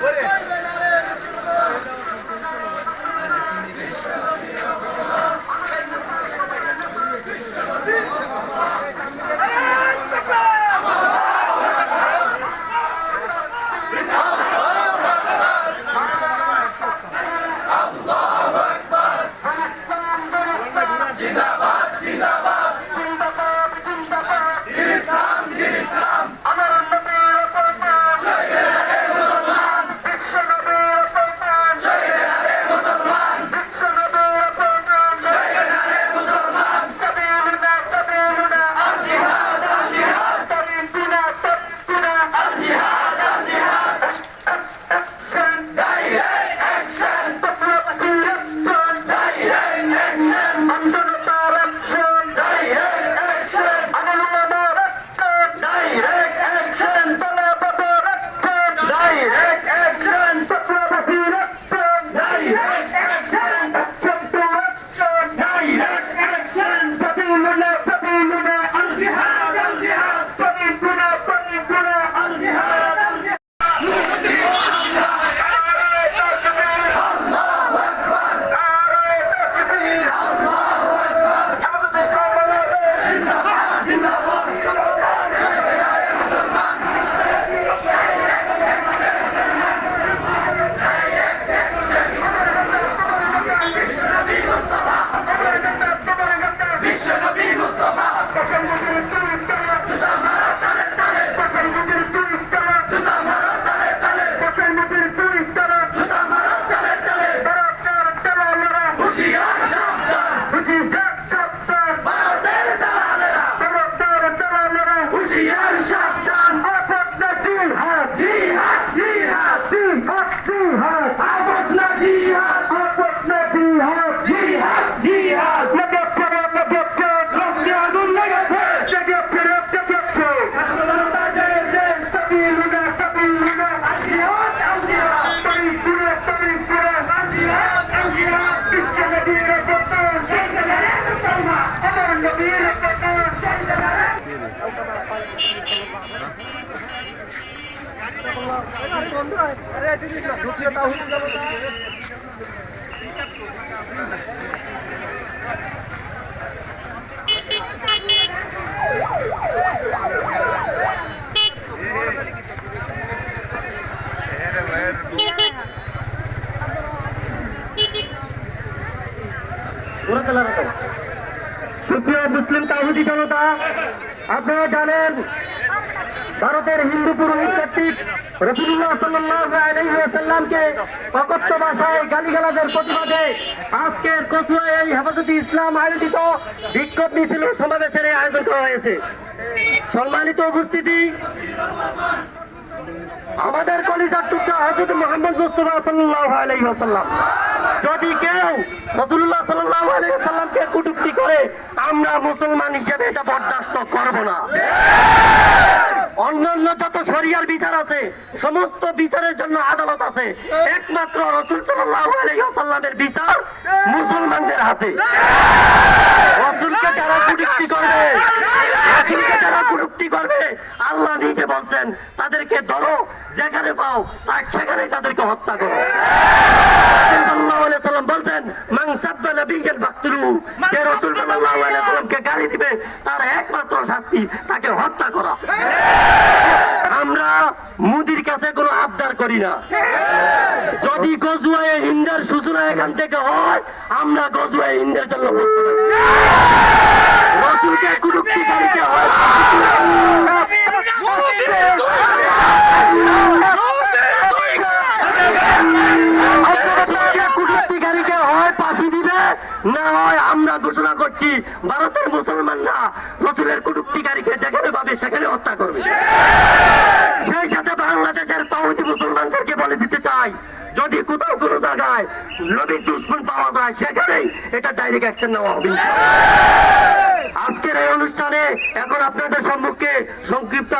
What is? it? presidiário সুপ্রিয় মুসলিম তাহুদি জনতা আপনারা জানেন, ভারতের হিন্দু পুরোহিত কর্তৃক রসুল্লাহ সাল্লামকে অকথ্য ভাষায় গালিগালাজের প্রতিবাদে এই হেফাজতে ইসলাম আয়োজিত বিক্ষোভ মিছিল সমাবেশের আয়োজন করা হয়েছে। সম্মানিত উপস্থিতি, আমাদের কলিজার মোহাম্মদ মুস্তফা সাল্লাহ যদি কেউ রসুল্লাহ সাল্লাহ আলাইসাল্লামকে কুটুক্তি করে আমরা মুসলমান হিসেবে এটা বরদাস্ত করব না। অন্যান্য যত সরিয়ার বিচার আছে, সমস্ত বিচারের জন্য আদালত আছে। একমাত্র রসুল সাল্লামের বিচার মুসলমানদের হাতে। রসুলকে যারা কুটুক্তি করবে, রসুলকে যারা কুটুক্তি আল্লাহ নিজে বলছেন তাদেরকে ধরো যেখানে পাও তার সেখানে তাদেরকে হত্যা করো। বলছেন গালি দিবে তার একমাত্র শাস্তি তাকে হত্যা আমরা মুদির কাছে কোনো আবদার করি না। যদি গজুয়ায় হিন্দের সূচনা এখান থেকে হয় আমরা গজুয়ায় হিন্দের জন্য। রসুলকে হয়। আমরা ঘোষণা করছি, ভারতের মুসলমানরা রসুলের কুটুক্তিকারীকে যেখানে পাবে সেখানে হত্যা করবে। সেই সাথে বাংলাদেশের পাউতি মুসলমানদেরকে বলে দিতে চাই, যদি কোথাও কোনো জায়গায় নবীর দুশ্মন পাওয়া যায়, সেখানেই এটা ডাইরেক্ট অ্যাকশন নেওয়া হবে। আজকের এই অনুষ্ঠানে এখন আপনাদের সম্মুখে সংক্ষিপ্ত